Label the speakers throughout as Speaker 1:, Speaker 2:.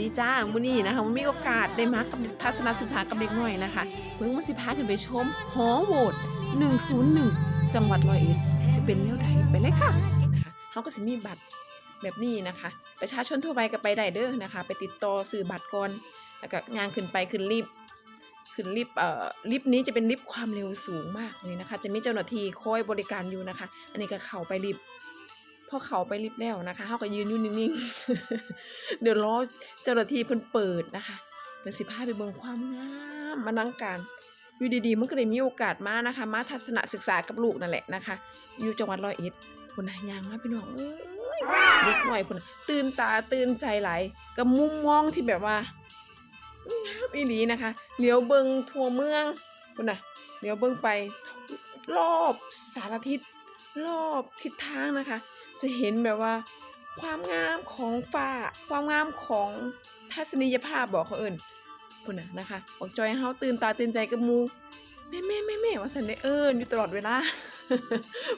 Speaker 1: ดีจ้ามื้อนี้นะคะมันมีโอกาสได้มากับทัศนศึกษากับเด็กน้อยนะคะเพิ่งมาสิพาขึ้นไปชมหอโหวต101 จังหวัดร้อยเอ็ดสิเป็นแนวใดไปเลยค่ะนะคะเขาก็สิมีบัตรแบบนี้นะคะ ประชาชนทั่วไปก็ไปได้เด้อนะคะ ไปติดต่อซื้อบัตรก่อนแล้วก็งานขึ้นไปขึ้นลิฟต์ขึ้นลิฟต์เอ่อลิฟต์นี้จะเป็นลิฟต์ความเร็วสูงมากเลยนะคะ จะมีเจ้าหน้าที่คอยบริการอยู่นะคะ อันนี้ก็เข้าไปลิฟต์ พอเขาไปลิฟต์แล้วนะคะเขาก็ยืนอยู่นิ่งๆ เดี๋ยวรอเจ้าหน้าที่เพิ่นเปิดนะคะเป็นสิพาไปเบิ่งความงามมานังการอยู่ดีๆมันก็ได้มีโอกาสมานะคะ มาทัศนศึกษากับลูกนั่นแหละนะคะ อยู่จังหวัดร้อยเอ็ดพุ่นน่ะยางมาพี่น้องเอ้ยเด็กหน่อยพุ่นตื่นตาตื่นใจไหลกับมุมมองที่แบบว่างามอีหลีนะคะเลี้ยวเบิงทั่วเมืองพุ่นน่ะเลี้ยวเบิงไปรอบสารทิศรอบทิศทางนะคะ จะเห็นแบบว่า ความงามของฟ้า ความงามของทัศนียภาพบอกเขาเอิญพุ่นน่ะนะคะบอกจอยให้เฮาตื่นตาตื่นใจกับมูแม่แม่แม่แม่ว่าสันได้เอิญอยู่ตลอดเวลา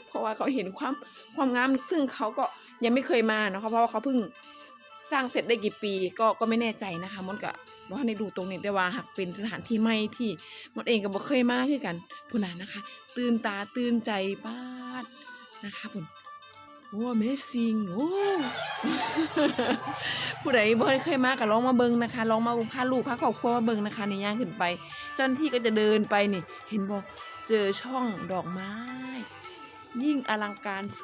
Speaker 1: เพราะว่าเขาเห็นความความงามซึ่งเขาก็ยังไม่เคยมาเนาะเพราะว่าเขาเพิ่งสร้างเสร็จได้กี่ปีก็ก็ไม่แน่ใจนะคะมันก็ว่าในดูตรงนี้แต่ว่าหากเป็นสถานที่ใหม่ที่มันเองก็บ่เคยมาคือกันพุ่นน่ะนะคะ ตื่นตาตื่นใจป้าดนะคะพุ่น โอ้ Amazing โอ้ผู้ใดบ่เคยมาก็ลองมาเบิ่งนะคะลองมาพาลูกพาครอบครัวมาเบิ่งนะคะในย่างขึ้นไป เจ้าหน้าที่ก็จะเดินไปนี่ เห็นบ่เจอช่องดอกไม้ ยิ่งอลังการส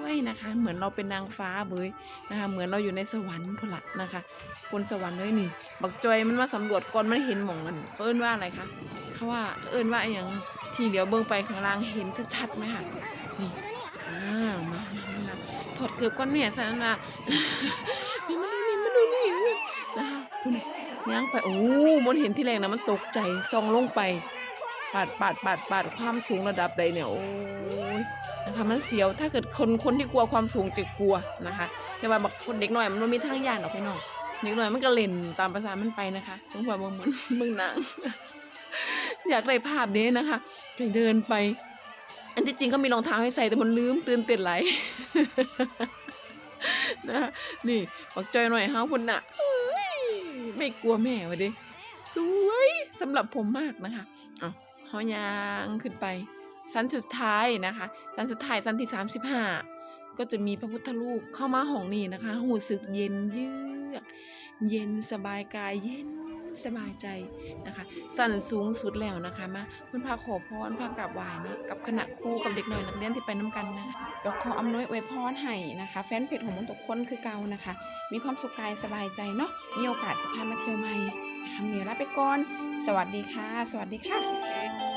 Speaker 1: วยนะคะ เหมือนเราเป็นนางฟ้าเบยนะคะ เหมือนเราอยู่ในสวรรค์พละนะคะบนสวรรค์เลยนี่ บักจอยมันมาสำรวจก่อนมันเห็นหมองมันเอิ้นว่าอะไรคะเขาว่าเอิ้นว่าอย่างที่เดี๋ยวเบิ่งไปข้างล่างเห็นชัดๆไหมคะนี่อ่ามา อดเกือบก้อนแม่ซะนะนี่มาดูนี่มาดูนี่นะคะคุณย่างไปโอ้มันเห็นที่แรกนะมันตกใจซองลงไปปาดปาดปาดปาดความสูงระดับใดเนี่ยโอ้ยนะคะมันเสียวถ้าเกิดคนคนที่กลัวความสูงจะกลัวนะคะ แต่ว่าบางคนเด็กหน่อยมันมีทางยานหรอกพี่น้องเด็กหน่อยมันก็เล่นตามภาษามันไปนะคะเบิ่งว่าเบิ่งมือนเบิ่งนังอยากได้ภาพนี้นะคะไปเดินไป อันที่จริงเขามีรองเท้าให้ใส่แต่มันลืมตื่นเต้นไหลายนะนี่บักจอยหน่อยเฮาพุ่นน่ะไม่กลัวแม่วะดิสวยสำหรับผมมากนะคะเอาเฮายางขึ้นไป สั้นสุดท้ายนะคะ สั้นสุดท้ายสั้นที่สามสิบห้าก็จะมีพระพุทธรูปเข้ามาห้องนี้นะคะ หูสึกเย็นเยือก เย็นสบายกายเย็น สบายใจนะคะ สั่นสูงสุดแล้วนะคะมาคุณพาขอพรพากราบไหว้เนาะกับคณะครูกับเด็กน้อยนักเรียนที่ไปน้ำกันนะคะก็ขออำนวยอวยพรให้นะคะ แฟนเพจของมนตกคนคือเก่านะคะ มีความสุขกายสบายใจเนาะมีโอกาสจะพามาเที่ยวใหม่ทำเหนือลาไปก่อน สวัสดีค่ะ สวัสดีค่ะ